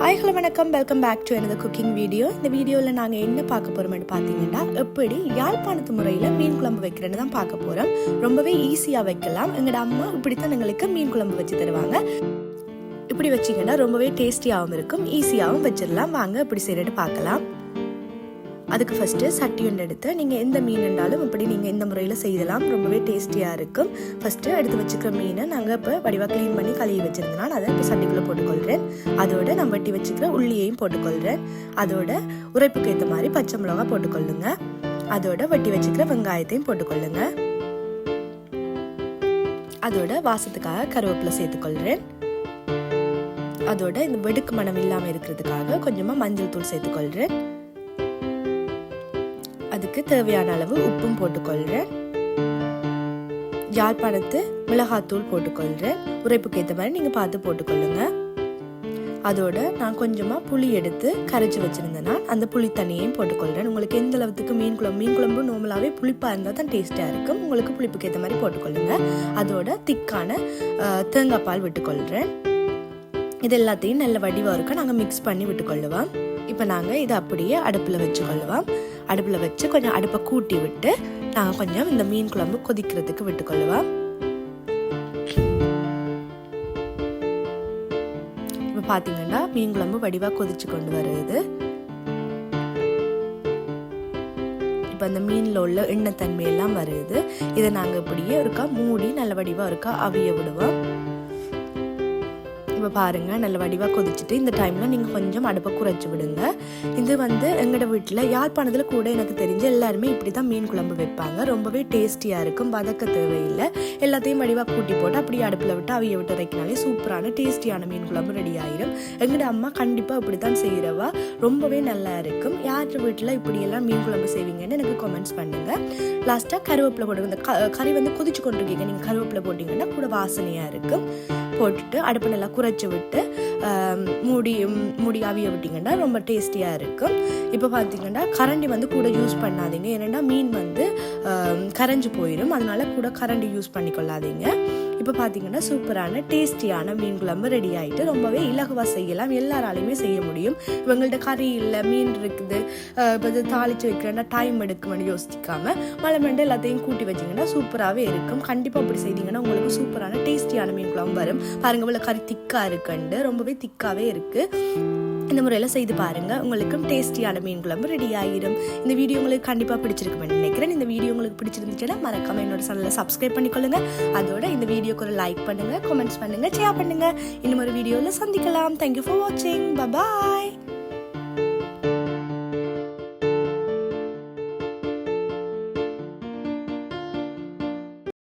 Hi hello வணக்கம். Welcome back to எனது cooking video இந்த வீடியோவில் நாங்கள் என்ன பார்க்க போகிறோம்னு பார்த்தீங்கன்னா எப்படி யாழ்ப்பாணத்து முறையில் மீன் குழம்பு வைக்கிறேன்னு தான் பார்க்க போகிறோம் ரொம்பவே ஈஸியாக வைக்கலாம். எங்களோட அம்மா இப்படித்தான் எங்களுக்கு மீன் குழம்பு வச்சு தருவாங்க. இப்படி வச்சிங்கன்னா ரொம்பவே டேஸ்டியாகவும் இருக்கும். ஈஸியாகவும் வச்சிடலாம் வாங்க இப்படி செய்யறது பார்க்கலாம். அதுக்கு ஃபஸ்ட்டு சட்டியுண்டு எடுத்து நீங்கள் எந்த மீன் இருந்தாலும் இப்படி நீங்கள் இந்த முறையில் செய்யலாம். ரொம்பவே டேஸ்டியாக இருக்கும். ஃபஸ்ட்டு எடுத்து வச்சுக்கிற மீனை நாங்கள் இப்போ வடிவாக க்ளீன் பண்ணி கழுவி வச்சிருந்தனால அதை இப்போ சட்டிக்குள்ளே போட்டுக்கொள்கிறேன் அதோட நான் வெட்டி வச்சுக்கிற உள்ளியையும் போட்டுக்கொள்கிறேன் அதோட உரைப்புக்கு ஏற்ற மாதிரி பச்சை மிளகா போட்டுக்கொள்ளுங்க. அதோட வெட்டி வச்சுக்கிற வெங்காயத்தையும் போட்டுக்கொள்ளுங்க. அதோட வாசத்துக்காக கருவேப்பிலை சேர்த்துக்கொள்கிறேன் அதோட இந்த வெடுக்கு மனம் இல்லாமல் இருக்கிறதுக்காக கொஞ்சமாக மஞ்சள் தூள் சேர்த்துக்கொள்கிறேன் அதுக்கு தேவையான அளவு உப்பும் போட்டுக்கொள்கிறேன் யாழ்ப்பாணத்து மிளகாத்தூள் போட்டுக்கொள்கிறேன் உரைப்புக்கு ஏற்ற மாதிரி நீங்கள் பார்த்து போட்டுக்கொள்ளுங்க. அதோட நான் கொஞ்சமாக புளி எடுத்து கரைச்சி வச்சுருந்தேன்னா அந்த புளி தண்ணியையும் போட்டுக்கொள்கிறேன் உங்களுக்கு எந்த அளவுக்கு மீன் குழம்பு மீன் குழம்பு நார்மலாகவே புளிப்பாக இருந்தால் தான் டேஸ்ட்டாக இருக்கும். உங்களுக்கு புளிப்புக்கு ஏற்ற மாதிரி போட்டுக்கொள்ளுங்க. அதோட திக்கான தேங்காய் பால் விட்டுக்கொள்கிறேன் இது எல்லாத்தையும் நல்ல வடிவாக இருக்க நாங்கள் மிக்ஸ் பண்ணி விட்டுக்கொள்ளுவோம். இப்போ நாங்கள் இதை அப்படியே அடுப்பில் வச்சுக்கொள்ளுவோம். அடுப்பில் வச்சு கொஞ்சம் அடுப்பை கூட்டி விட்டு நாங்கள் கொஞ்சம் இந்த மீன் குழம்பு கொதிக்கிறதுக்கு விட்டுக்கொள்ளுவோம். இப்போ பார்த்தீங்கன்னா மீன் குழம்பு வடிவாக கொதிச்சு கொண்டு வருது. இப்போ அந்த மீனில் உள்ள எண்ணெய் தன்மையெல்லாம் வருது. இதை நாங்கள் இப்படியே இருக்கா மூடி நல்ல வடிவாக இருக்கா அவிய விடுவோம். இப்போ பாருங்கள் நல்ல வடிவாக கொதிச்சுட்டு இந்த டைமில் நீங்கள் கொஞ்சம் அடுப்பை குறைச்சி விடுங்க. இது வந்து எங்களோட வீட்டில் யாழ்ப்பாணத்தில் கூட எனக்கு தெரிஞ்சு எல்லாருமே இப்படி தான் மீன் குழம்பு வைப்பாங்க. ரொம்பவே டேஸ்டியாக இருக்கும். வதக்க தேவையில்லை. எல்லாத்தையும் வடிவாக கூட்டி போட்டு அப்படியே அடுப்பில் விட்டு அவிய விட்டு வைக்கினாலே சூப்பரான டேஸ்டியான மீன் குழம்பு ரெடி ஆயிரும். எங்களோட அம்மா கண்டிப்பாக இப்படி தான் செய்கிறவா ரொம்பவே நல்லா இருக்கும். யார் வீட்டில் இப்படியெல்லாம் மீன் குழம்பு செய்வீங்கன்னு எனக்கு கமெண்ட்ஸ் பண்ணுங்கள் லாஸ்ட்டாக கருவேப்பிலை போடுங்க இந்த கறி வந்து கொதிச்சு கொண்டிருக்கீங்க. நீங்கள் கருவேப்பிலை போட்டிங்கன்னா கூட வாசனையாக இருக்கும். போட்டுட்டு அடுப்பு நல்லா வச்சு விட்டு மூடி மூடி அவிய விட்டிங்கன்னா ரொம்ப டேஸ்டியாக இருக்கும். இப்போ பார்த்தீங்கன்னா கரண்டி வந்து கூட யூஸ் பண்ணாதீங்க. ஏன்னா மீன் வந்து கரைஞ்சி போயிடும் அதனால கூட கரண்டி யூஸ் பண்ணிக்கொள்ளாதீங்க. இப்போ பார்த்தீங்கன்னா சூப்பரான டேஸ்டியான மீன் குழம்பு ரெடி ஆகிட்டு ரொம்பவே இலகுவாக செய்யலாம். எல்லாராலையுமே செய்ய முடியும். இவங்கள்ட்ட கறி இல்லை மீன் இருக்குது. இப்போ தாளித்து வைக்கிறேன்னா டைம் எடுக்குமென்னு யோசிக்காமல் மழை மண்டை எல்லாத்தையும் கூட்டி வச்சிங்கன்னா சூப்பராகவே இருக்கும். கண்டிப்பாக அப்படி செய்தீங்கன்னா உங்களுக்கு சூப்பரான டேஸ்டியான மீன் குழம்பு வரும். பாருங்க இவ்வளோ கறி திக்காக இருக்குண்டு ரொம்பவே திக்காகவே இருக்குது இந்த முறையில் செய்து பாருங்கள் உங்களுக்கும் டேஸ்டியான மீன் குழம்பு ரெடி ஆகிடும் இந்த வீடியோ உங்களுக்கு கண்டிப்பாக பிடிச்சிருக்குமென்னு நினைக்கிறேன். இந்த வீடியோ உங்களுக்கு பிடிச்சிருந்துச்சுன்னா மறக்காம என்னோட சேனலை சப்ஸ்கிரைப் பண்ணிக்கொள்ளுங்க. அதோட இந்த வீடியோக்கு ஒரு லைக் பண்ணுங்கள் கமெண்ட்ஸ் பண்ணுங்கள் ஷேர் பண்ணுங்கள் இன்னும் ஒரு வீடியோவில் சந்திக்கலாம். தேங்க்யூ ஃபார் வாட்சிங் பாய்